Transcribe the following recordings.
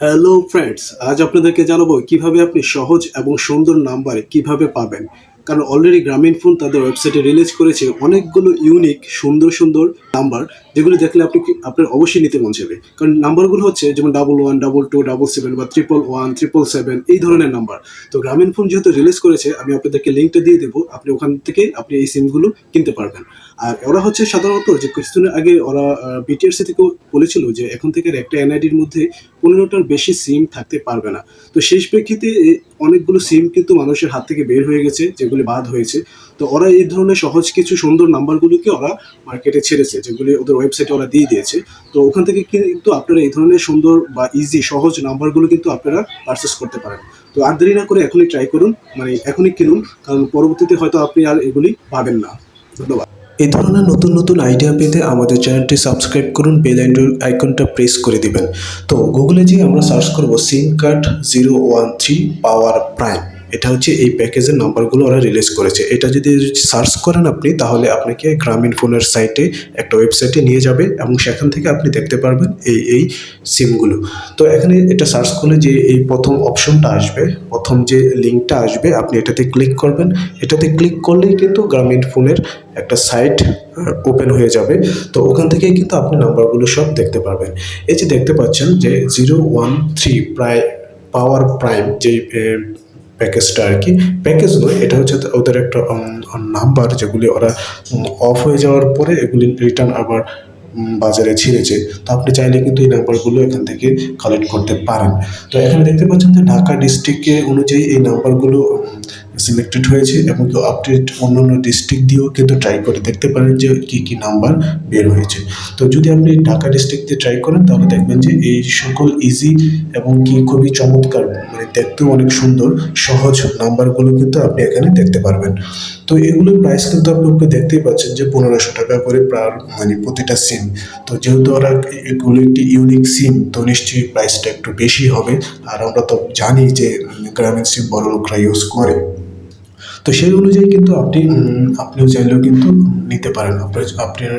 Hello friends আজ আপনাদেরকে জানাব কীভাবে আপনি সহজ এবং সুন্দর নাম্বারে কীভাবে পাবেন। কারণ অলরেডি গ্রামীণ ফোন তাদের ওয়েবসাইটে রিলিজ করেছে অনেকগুলো ইউনিক সুন্দর সুন্দর নাম্বার যেগুলো দেখলে আপনি আপনার অবশ্যই নিতে মন যাবে কারণ নাম্বারগুলো হচ্ছে যেমন double one double two double seven বা ট্রিপল ওয়ান ট্রিপল সেভেন এই ধরনের নাম্বার তো গ্রামীণ ফোন যেহেতু রিলিজ করেছে, আমি আপনাদেরকে লিঙ্কটা দিয়ে দেবো, আপনি ওখান থেকে আপনি এই সিমগুলো কিনতে পারবেন। আর ওরা হচ্ছে সাধারণত যে কিছুদিন আগে ওরা বিটিআরসি থেকেও বলেছিল যে এখন থেকে একটা এনআইডির মধ্যে পনেরোটার বেশি সিম থাকতে পারবে না। তো শেষ প্রেক্ষিতে অনেকগুলো সিম কিন্তু মানুষের হাত থেকে বের হয়ে গেছে, যেগুলি বাদ হয়েছে। তো ওরা এই ধরনের সহজ কিছু সুন্দর নাম্বারগুলোকে ওরা মার্কেটে ছেড়েছে, যেগুলি ওদের ওয়েবসাইটে ওরা দিয়ে দিয়েছে। তো ওখান থেকে কিন্তু আপনারা এই ধরনের সুন্দর বা ইজি সহজ নাম্বারগুলো কিন্তু আপনারা পারচেস করতে পারেন। তো আর দেরি না করে এখনই ট্রাই করুন মানে এখনই কিনুন, কারণ পরবর্তীতে হয়তো আপনি আর এগুলি পাবেন না। ধন্যবাদ। এই ধরনের নতুন নতুন আইডিয়া পেতে আমাদের চ্যানেলটি সাবস্ক্রাইব করুন বেল আইকনটা প্রেস করে দিবেন। তো গুগলে যেয়ে আমরা সার্চ করব SIM card zero one three power prime এটা হচ্ছে এই প্যাকেজের নাম্বারগুলো ওরা রিলিজ করেছে। এটা যদি সার্চ করেন আপনি, তাহলে আপনাকে গ্রামীণ ফোনের সাইটে একটা ওয়েবসাইটে নিয়ে যাবে এবং সেখান থেকে আপনি দেখতে পারবেন এই এই সিমগুলো তো এখানে এটা সার্চ করলে যে এই প্রথম অপশনটা আসবে, প্রথম যে লিঙ্কটা আসবে, আপনি এটাতে ক্লিক করবেন। এটাতে ক্লিক করলেই কিন্তু গ্রামীণ ফোনের একটা সাইট ওপেন হয়ে যাবে। তো ওখান থেকেই কিন্তু আপনি নাম্বারগুলো সব দেখতে পারবেন। এই যে দেখতে পাচ্ছেন যে জিরো ওয়ান থ্রি প্রায় পাওয়ার প্রাইম যে প্যাকেজটা আর কি। প্যাকেজ নয় এটা হচ্ছে ওদের একটা নাম্বার যেগুলি ওরা অফ হয়ে যাওয়ার পরে এগুলি রিটার্ন আবার বাজারে ছিঁড়েছে। তো আপনি চাইলে কিন্তু এই নাম্বারগুলো এখান থেকে কালেক্ট করতে পারেন। তো এখানে দেখতে পাচ্ছেন যে ঢাকা ডিস্ট্রিক্টে অনুযায়ী এই নাম্বারগুলো সিলেক্টেড হয়েছে এবং কেউ আপডেট অন্যান্য ডিস্ট্রিক্ট দিয়েও কিন্তু ট্রাই করে দেখতে পারেন যে কী কী নাম্বার বের হয়েছে। তো যদি আপনি ঢাকা ডিস্ট্রিক্ট দিয়ে ট্রাই করেন, তাহলে দেখবেন যে এই সকল ইজি এবং কি খুবই চমৎকার মানে দেখতেও অনেক সুন্দর, সহজ নাম্বারগুলো কিন্তু আপনি এখানে দেখতে পারবেন। তো এগুলোর প্রাইস কিন্তু আপনি উপরে দেখতেই পাচ্ছেন যে পনেরোশো টাকা করে প্রায় মানে প্রতিটা সিম তো যেহেতু ওরা এগুলো একটি ইউনিক সিম তো নিশ্চয়ই প্রাইসটা একটু বেশি হবে। আর আমরা তো জানি যে গ্রামীণ সিম বড় লোকরা ইউজ করে। তো সেই অনুযায়ী কিন্তু আপনি আপনিও চাইলেও কিন্তু নিতে পারেন। আপনার আপনার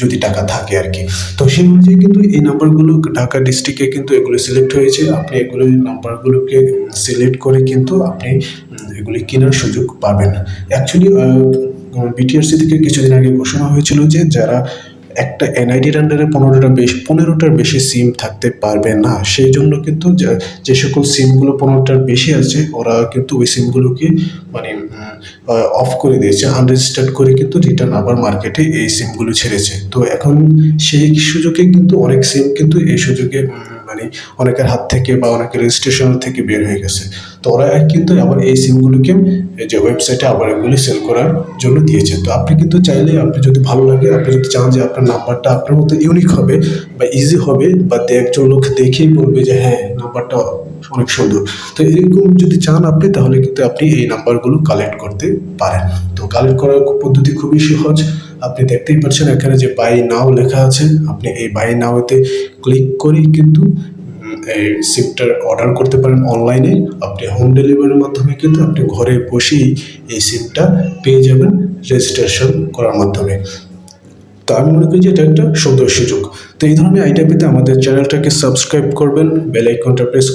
যদি টাকা থাকে আর কি। তো সেই অনুযায়ী কিন্তু এই নাম্বারগুলো ঢাকা ডিস্ট্রিক্টে কিন্তু এগুলো সিলেক্ট হয়েছে। আপনি এগুলো নাম্বারগুলোকে সিলেক্ট করে কিন্তু আপনি এগুলি কেনার সুযোগ পাবেন। অ্যাকচুয়ালি বিটিআরসি থেকে কিছুদিন আগে ঘোষণা হয়েছিল যে যারা একটা এনআইডির আন্ডারে পনেরোটা বেশি, পনেরোটার বেশি সিম থাকতে পারবে না। সেই জন্য কিন্তু যে- সকল সিমগুলো পনেরোটার বেশি আছে, ওরা কিন্তু ওই সিমগুলোকে মানে অফ করে দিয়েছে। আনরেজিস্টার্ড করে কিন্তু রিটার্ন আবার মার্কেটে এই সিমগুলো ছেড়েছে। তো এখন সেই সুযোগে কিন্তু অনেক সিম কিন্তু এই সুযোগে মানে অনেকের হাত থেকে বা অনেকের রেজিস্ট্রেশন থেকে বের হয়ে গেছে। তো ওরা কিন্তু আবার এই সিমগুলোকে যে ওয়েবসাইটে আবার এগুলি সেল করার জন্য দিয়েছে তো আপনি কিন্তু চাইলে, আপনি যদি ভালো লাগে, আপনি যদি চান যে আপনার নাম্বারটা আপনার মতো ইউনিক হবে বা ইজি হবে, বা একজন লোক দেখেই বলবে যে হ্যাঁ নাম্বারটা অনেক সুন্দর। তো এরকম যদি চান আপনি, তাহলে কিন্তু আপনি এই নাম্বারগুলো কালেক্ট করতে পারেন। তো কালেক্ট করার পদ্ধতি খুবই সহজ। আপনি দেখতেই পাচ্ছেন এখানে যে বাই নাও লেখা আছে। আপনি এই বাই নাওতে ক্লিক করেই কিন্তু সিমটার অর্ডার করতে পারেন অনলাইনে আপনি হোম ডেলিভারির মাধ্যমে কিন্তু আপনি ঘরে বসেই এই সিপটা পেয়ে যাবেন রেজিস্ট্রেশন করার মাধ্যমে। তো আমি মনে করি যে এটা একটা সুন্দর সুযোগ। তো এই ধরনের আইডিয়া পেতে আমাদের চ্যানেলটাকে সাবস্ক্রাইব করবেন বেল আইকনটা প্রেস